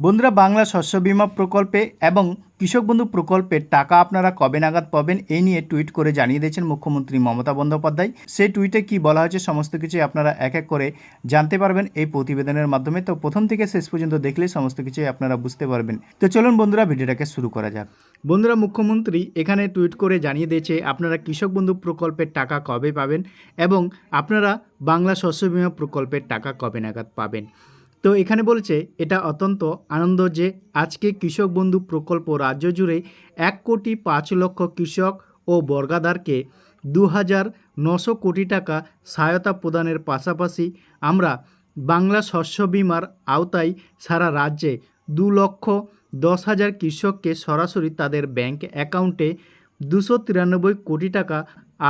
বন্ধুরা বাংলা শস্য বীমা প্রকল্পে এবং কৃষক বন্ধু প্রকল্পের টাকা আপনারা কবে নাগাদ পাবেন এই নিয়ে টুইট করে জানিয়ে দিয়েছেন মুখ্যমন্ত্রী মমতা বন্দ্যোপাধ্যায়। সেই টুইটে কি বলা হয়েছে সমস্ত কিছু আপনারা এক এক করে জানতে পারবেন এই প্রতিবেদনের মাধ্যমে। তো প্রথম থেকে শেষ পর্যন্ত দেখলে সমস্ত কিছুই আপনারা বুঝতে পারবেন। তো চলুন বন্ধুরা ভিডিওটাকে শুরু করা যাক। বন্ধুরা মুখ্যমন্ত্রী এখানে টুইট করে জানিয়ে দিয়েছে, আপনারা কৃষক বন্ধু প্রকল্পের টাকা কবে পাবেন এবং আপনারা বাংলা শস্য বিমা প্রকল্পের টাকা কবে নাগাদ পাবেন? তো এখানে বলছে, এটা অত্যন্ত আনন্দ যে আজকে কৃষক বন্ধু প্রকল্প রাজ্য জুড়ে এক কোটি পাঁচ লক্ষ কৃষক ও বর্গাদারকে দু হাজার নশো কোটি টাকা সহায়তা প্রদানের পাশাপাশি আমরা বাংলা শস্য বিমার আওতায় সারা রাজ্যে দু লক্ষ দশ হাজার কৃষককে সরাসরি তাদের ব্যাংক অ্যাকাউন্টে দুশো তিরানব্বই কোটি টাকা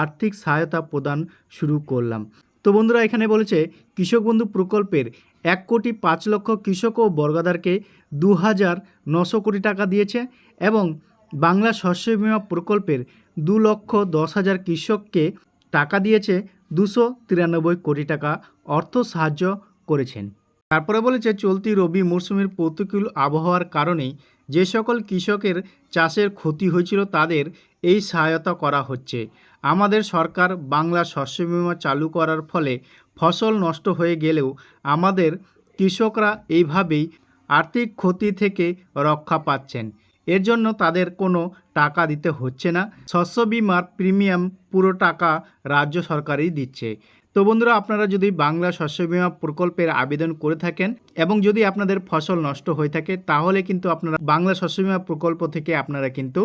আর্থিক সহায়তা প্রদান শুরু করলাম। তো বন্ধুরা, এখানে বলেছে কৃষক বন্ধু প্রকল্পের এক কোটি পাঁচ লক্ষ কৃষক ও বর্গাদারকে দু হাজার নশো কোটি টাকা দিয়েছে এবং বাংলা শস্য বিমা প্রকল্পের দু লক্ষ দশ হাজার কৃষককে টাকা দিয়েছে দুশো তিরানব্বই কোটি টাকা অর্থ সাহায্য করেছেন। তারপরে বলেছে, চলতি রবি মরশুমের প্রতিকূল আবহাওয়ার কারণেই যে সকল কৃষকের চাষের ক্ষতি হয়েছিল, তাদের এই সহায়তা করা হচ্ছে। আমাদের সরকার বাংলা শস্য বীমা চালু করার ফলে ফসল নষ্ট হয়ে গেলেও আমাদের কৃষকরা এইভাবেই আর্থিক ক্ষতি থেকে রক্ষা পাচ্ছেন। এর জন্য তাদের কোনো টাকা দিতে হচ্ছে না। শস্য বিমার প্রিমিয়াম পুরো টাকা রাজ্য সরকারই দিচ্ছে। তো বন্ধুরা, আপনারা যদি বাংলা শস্য বিমা প্রকল্পের আবেদন করে থাকেন এবং যদি আপনাদের ফসল নষ্ট হয়ে থাকে, তাহলে কিন্তু আপনারা বাংলা শস্য বিমা প্রকল্প থেকে আপনারা কিন্তু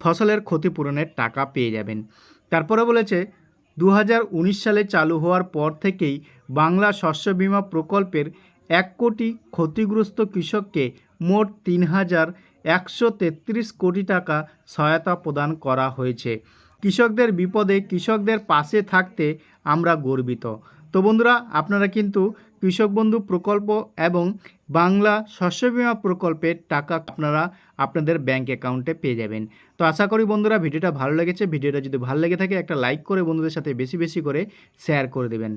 ফসলের ক্ষতিপূরণের টাকা পেয়ে যাবেন। তারপরে বলেছে দু হাজার উনিশ সালে চালু হওয়ার পর থেকেই বাংলা শস্য বিমা প্রকল্পের এক কোটি ক্ষতিগ্রস্ত কৃষককে মোট তিন হাজার একশো তেত্রিশ কোটি টাকা সহায়তা প্রদান করা হয়েছে। কৃষকদের বিপদে, কৃষকদের পাশে থাকতে আমরা গর্বিত। তো বন্ধুরা, আপনারা কিন্তু কৃষক বন্ধু প্রকল্প এবং বাংলা শস্য বিমা প্রকল্পের টাকা আপনারা আপনাদের ব্যাঙ্ক অ্যাকাউন্টে পেয়ে যাবেন। তো আশা করি বন্ধুরা, ভিডিওটা ভালো লেগেছে। ভিডিওটা যদি ভালো লেগে থাকে, একটা লাইক করে বন্ধুদের সাথে বেশি বেশি করে শেয়ার করে দেবেন।